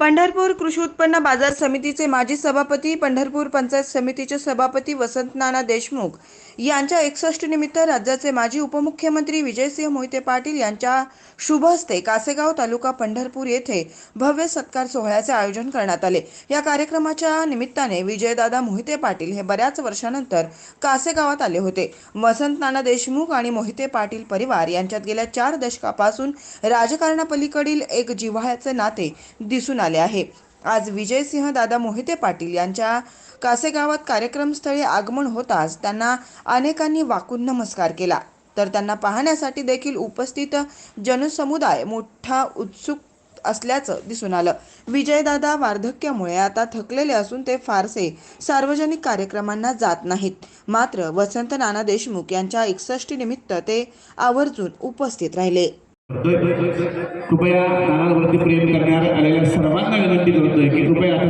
पंढरपूर कृषी उत्पन्न बाजार समितीचे माजी सभापती पंढरपूर पंचायत समितीचे सभापती वसंत नाना देशमुख यांच्या एकसष्ट निमित्त राज्याचे माजी उपमुख्यमंत्री विजयसिंह मोहिते पाटील यांच्या शुभ हस्ते कासेगाव तालुका पंढरपूर येथे भव्य सत्कार सोहळ्याचे आयोजन करण्यात आले. या कार्यक्रमाच्या निमित्ताने विजयदादा मोहिते पाटील हे बऱ्याच वर्षानंतर कासेगावात आले होते. वसंत नाना देशमुख आणि मोहिते पाटील परिवार यांच्यात गेल्या चार दशकापासून राजकारणापलीकडील एक जिव्हाळ्याचे नाते दिसून आले आहे. आज विजयसिंह दादा मोहिते पाटील यांच्या कासेगावात कार्यक्रमस्थळी आगमन होताच त्यांना अनेकांनी वाकून नमस्कार केला. तर त्यांना पाहण्यासाठी देखील उपस्थित जनसमुदाय मोठा उत्सुक असल्याचं दिसून आलं. विजयदादा वार्धक्यामुळे आता थकलेले असून ते फारसे सार्वजनिक कार्यक्रमांना जात नाहीत. मात्र वसंत नाना देशमुख यांच्या एकसष्टी निमित्त ते आवर्जून उपस्थित राहिले. कृपया नानांवरती प्रेम करणाऱ्या आलेल्या सर्वांना विनंती करतोय की कृपया